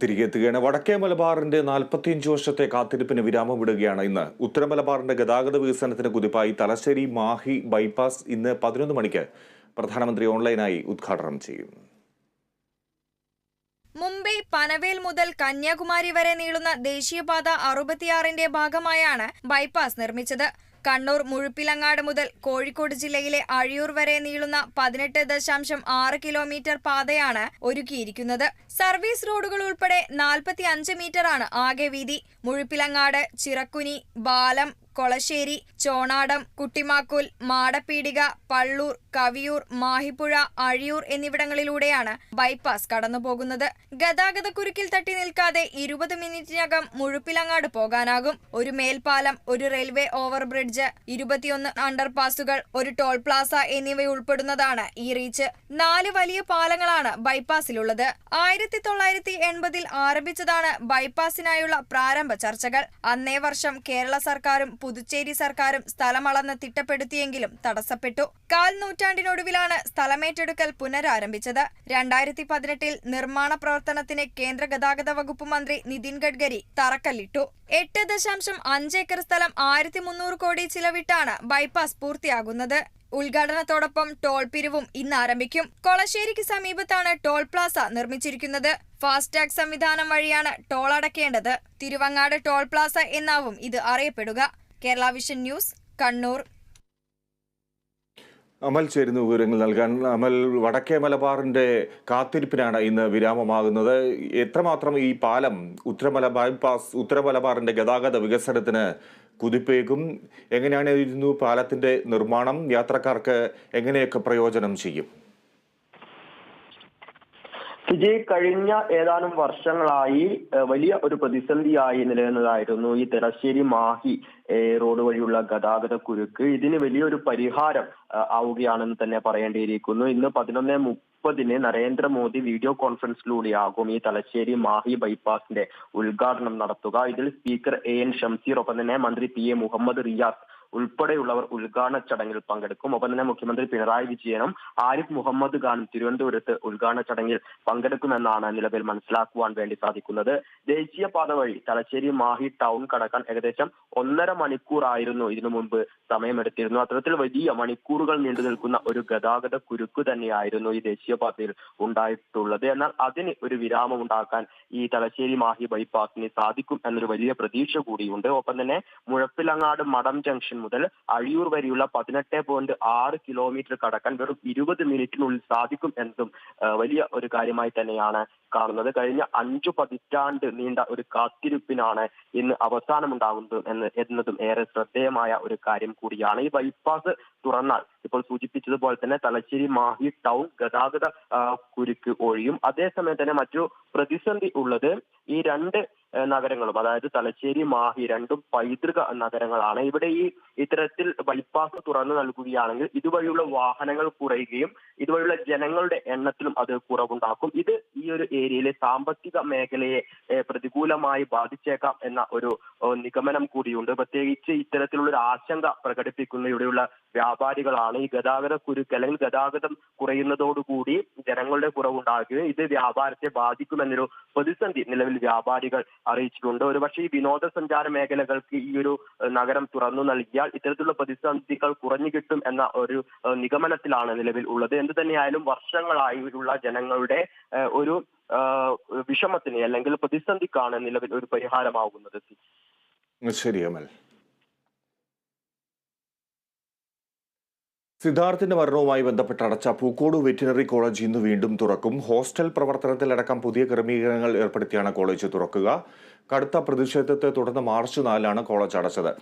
തിരികെ എത്തുകയാണ് വടക്കേ മലബാറിന്റെ നാൽപ്പത്തിയഞ്ച് വർഷത്തെ കാത്തിരിപ്പിന് വിരാമം വിടുകയാണ് ഇന്ന്. ഉത്തര മലബാറിന്റെ ഗതാഗത വികസനത്തിന് കുതിപ്പായി തലശ്ശേരി മാഹി ബൈപ്പാസ് ഇന്ന് പതിനൊന്ന് മണിക്ക് പ്രധാനമന്ത്രി ഓൺലൈനായി ഉദ്ഘാടനം ചെയ്യും. മുംബൈ പനവേൽ മുതൽ കന്യാകുമാരി വരെ നീളുന്ന ദേശീയപാത അറുപത്തിയാറിന്റെ ഭാഗമായാണ് ബൈപ്പാസ് നിർമ്മിച്ചത്. കണ്ണൂർ മുഴുപ്പിലങ്ങാട് മുതൽ കോഴിക്കോട് ജില്ലയിലെ അഴിയൂർ വരെ നീളുന്ന പതിനെട്ട് ദശാംശം ആറ് കിലോമീറ്റർ പാതയാണ് ഒരുക്കിയിരിക്കുന്നത്. സർവീസ് റോഡുകൾ ഉൾപ്പെടെ നാൽപ്പത്തി അഞ്ച് മീറ്ററാണ് ആകെ വീതി. മുഴുപ്പിലങ്ങാട് ചിറക്കുനി ബാലം കൊളശ്ശേരി ചോണാടം കുട്ടിമാക്കുൽ മാടപ്പീടിക പള്ളൂർ കവിയൂർ മാഹിപ്പുഴ അഴിയൂർ എന്നിവിടങ്ങളിലൂടെയാണ് ബൈപ്പാസ് കടന്നുപോകുന്നത്. ഗതാഗത കുരുക്കിൽ തട്ടി നിൽക്കാതെ ഇരുപത് മിനിറ്റിനകം മുഴുപ്പിലങ്ങാട് പോകാനാകും. ഒരു മേൽപ്പാലം ഒരു റെയിൽവേ ഓവർ ബ്രിഡ്ജ് ഇരുപത്തിയൊന്ന് അണ്ടർപാസുകൾ ഒരു ടോൾ പ്ലാസ എന്നിവയുൾപ്പെടുന്നതാണ് ഈ റീച്ച്. നാല് വലിയ പാലങ്ങളാണ് ബൈപ്പാസിലുള്ളത്. ആയിരത്തി തൊള്ളായിരത്തി എൺപതിൽ ആരംഭിച്ചതാണ് ബൈപ്പാസിനായുള്ള പ്രാരംഭ ചർച്ചകൾ. അന്നേ വർഷം കേരള സർക്കാരും പുതുച്ചേരി സർക്കാരും സ്ഥലമളന്ന് തിട്ടപ്പെടുത്തിയെങ്കിലും തടസ്സപ്പെട്ടു. കാൽ നൂറ്റാണ്ടിനൊടുവിലാണ് സ്ഥലമേറ്റെടുക്കൽ പുനരാരംഭിച്ചത്. രണ്ടായിരത്തി പതിനെട്ടിൽ നിർമ്മാണ പ്രവർത്തനത്തിന് കേന്ദ്ര ഗതാഗത വകുപ്പ് മന്ത്രി നിതിൻ ഗഡ്കരി തറക്കല്ലിട്ടു. എട്ട് ദശാംശം അഞ്ച് ഏക്കർ സ്ഥലം ആയിരത്തി മുന്നൂറ് കോടി ചിലവിട്ടാണ് ബൈപ്പാസ് പൂർത്തിയാകുന്നത്. ഉദ്ഘാടനത്തോടൊപ്പം ടോൾ പിരിവും ഇന്ന് ആരംഭിക്കും. കൊളശ്ശേരിക്ക് സമീപത്താണ് ടോൾ പ്ലാസ നിർമ്മിച്ചിരിക്കുന്നത്. ഫാസ്ടാഗ് സംവിധാനം വഴിയാണ് ടോൾ അടക്കേണ്ടത് തിരുവങ്ങാട് ടോൾ പ്ലാസ എന്നാവും ഇത് അറിയപ്പെടുക. Kerala vision news Kannur. അമൽ ചേരുന്ന വിവരങ്ങൾ നൽകാൻ. അമൽ വടക്കേ മലബാറിന്റെ കാത്തിരിപ്പിനാണ് ഇന്ന് വിരാമമാകുന്നത്. എത്രമാത്രം ഈ പാലം ഉത്തരമല ബൈപാസ് ഉത്തര മലബാറിന്റെ ഗതാഗത വികസനത്തിന് കുതിപ്പേക്കും എങ്ങനെയാണ് ഇരുന്നു പാലത്തിന്റെ നിർമ്മാണം? യാത്രക്കാർക്ക് എങ്ങനെയൊക്കെ പ്രയോജനം ചെയ്യും? വിജയ് കഴിഞ്ഞ ഏതാനും വർഷങ്ങളായി വലിയ ഒരു പ്രതിസന്ധിയായി നിലനിന്നതായിരുന്നു ഈ തെരശ്ശേരി മാഹി റോഡ് വഴിയുള്ള ഗതാഗത കുരുക്ക്. ഇതിന് വലിയൊരു പരിഹാരം ആവുകയാണെന്ന് തന്നെ പറയേണ്ടിയിരിക്കുന്നു. ഇന്ന് പതിനൊന്ന് മുപ്പതിന് നരേന്ദ്രമോദി വീഡിയോ കോൺഫറൻസിലൂടെയാകും ഈ തലശ്ശേരി മാഹി ബൈപ്പാസിന്റെ ഉദ്ഘാടനം നടത്തുക. ഇതിൽ സ്പീക്കർ എ എൻ ഷംസീർ ഒപ്പം തന്നെ മന്ത്രി പി എ മുഹമ്മദ് റിയാസ് ഉൾപ്പെടെയുള്ളവർ ഉദ്ഘാടന ചടങ്ങിൽ പങ്കെടുക്കും. ഒപ്പം തന്നെ മുഖ്യമന്ത്രി പിണറായി വിജയനും ആരിഫ് മുഹമ്മദ് ഖാനും തിരുവനന്തപുരത്ത് ഉദ്ഘാടന ചടങ്ങിൽ പങ്കെടുക്കുമെന്നാണ് നിലവിൽ മനസ്സിലാക്കുവാൻ വേണ്ടി സാധിക്കുന്നത്. ദേശീയപാത വഴി തലശ്ശേരി മാഹി ടൗൺ കടക്കാൻ ഏകദേശം ഒന്നര മണിക്കൂറായിരുന്നു ഇതിനു മുൻപ് സമയമെടുത്തിരുന്നു അത്തരത്തിൽ വലിയ മണിക്കൂറുകൾ നീണ്ടു നിൽക്കുന്ന ഒരു ഗതാഗത കുരുക്ക് തന്നെയായിരുന്നു ഈ ദേശീയപാതയിൽ ഉണ്ടായിട്ടുള്ളത്. എന്നാൽ അതിന് ഒരു വിരാമം ഉണ്ടാക്കാൻ ഈ തലശ്ശേരി മാഹി ബൈപ്പാസിന് സാധിക്കും എന്നൊരു വലിയ പ്രതീക്ഷ കൂടിയുണ്ട്. ഒപ്പം തന്നെ മുഴപ്പിലങ്ങാട് മടം ജംഗ്ഷൻ മുതൽ അഴിയൂർ വരെയുള്ള പതിനെട്ട് പോയിന്റ് ആറ് കിലോമീറ്റർ കടക്കാൻ വെറും ഇരുപത് മിനിറ്റിനുള്ളിൽ സാധിക്കും എന്നതും വലിയ ഒരു കാര്യമായി തന്നെയാണ് കാണുന്നത്. കഴിഞ്ഞ അഞ്ചു പതിറ്റാണ്ട് നീണ്ട ഒരു കാത്തിരിപ്പിനാണ് ഇന്ന് അവസാനമുണ്ടാകുന്നത് എന്ന് എന്നതും ഏറെ ശ്രദ്ധേയമായ ഒരു കാര്യം കൂടിയാണ്. ഈ ബൈപ്പാസ് തുറന്നാൽ ഇപ്പോൾ സൂചിപ്പിച്ചതുപോലെ തന്നെ തലശ്ശേരി മാഹി ടൗൺ ഗതാഗത കുരുക്ക് ഒഴിയും. അതേസമയം തന്നെ മറ്റു പ്രതിസന്ധി ഉള്ളത് ഈ രണ്ട് നഗരങ്ങളും അതായത് തലശ്ശേരി മാഹി രണ്ടും പൈതൃക നഗരങ്ങളാണ്. ഇവിടെ ഈ ഇത്തരത്തിൽ ബൈപ്പാസ് തുറന്നു നൽകുകയാണെങ്കിൽ ഇതുവഴിയുള്ള വാഹനങ്ങൾ കുറയുകയും ഇതുവഴിയുള്ള ജനങ്ങളുടെ എണ്ണത്തിലും അത് കുറവുണ്ടാക്കും. ഇത് ഈ ഒരു ഏരിയയിലെ സാമ്പത്തിക മേഖലയെ പ്രതികൂലമായി ബാധിച്ചേക്കാം എന്ന ഒരു നിഗമനം കൂടിയുണ്ട്. പ്രത്യേകിച്ച് ഇത്തരത്തിലുള്ള ഒരു ആശങ്ക പ്രകടിപ്പിക്കുന്ന ഇവിടെയുള്ള വ്യാപാരികളാണ്. ഈ ഗതാഗത കുരുക്ക് അല്ലെങ്കിൽ ഗതാഗതം കുറയുന്നതോടുകൂടി ജനങ്ങളുടെ കുറവുണ്ടാകുകയും ഇത് വ്യാപാരത്തെ ബാധിക്കുമെന്നൊരു പ്രതിസന്ധി നിലവിൽ വ്യാപാരികൾ അറിയിച്ചിട്ടുണ്ട്. ഒരുപക്ഷെ ഈ വിനോദസഞ്ചാര മേഖലകൾക്ക് ഈ ഒരു നഗരം തുറന്നു നൽകിയാൽ ഇത്തരത്തിലുള്ള പ്രതിസന്ധികൾ കുറഞ്ഞു കിട്ടും എന്ന ഒരു നിഗമനത്തിലാണ് നിലവിൽ ഉള്ളത്. എന്ത് തന്നെയായാലും വർഷങ്ങളായുള്ള ജനങ്ങളുടെ ഒരു വിഷമത്തിന് അല്ലെങ്കിൽ പ്രതിസന്ധിക്കാണ് നിലവിൽ ഒരു പരിഹാരമാകുന്നത് ശരി അമൽ. സിദ്ധാർത്ഥിന്റെ മരണവുമായി ബന്ധപ്പെട്ട് അടച്ച പൂക്കോട് വെറ്റിനറി കോളേജ് ഇന്ന് വീണ്ടും തുറക്കും. ഹോസ്റ്റൽ പ്രവർത്തനത്തിലടക്കം പുതിയ ക്രമീകരണങ്ങൾ ഏർപ്പെടുത്തിയാണ് കോളേജ് തുറക്കുക. കടുത്ത പ്രതിഷേധത്തെ തുടർന്ന് മാർച്ച് നാലിലാണ് കോളേജ് അടച്ചത്.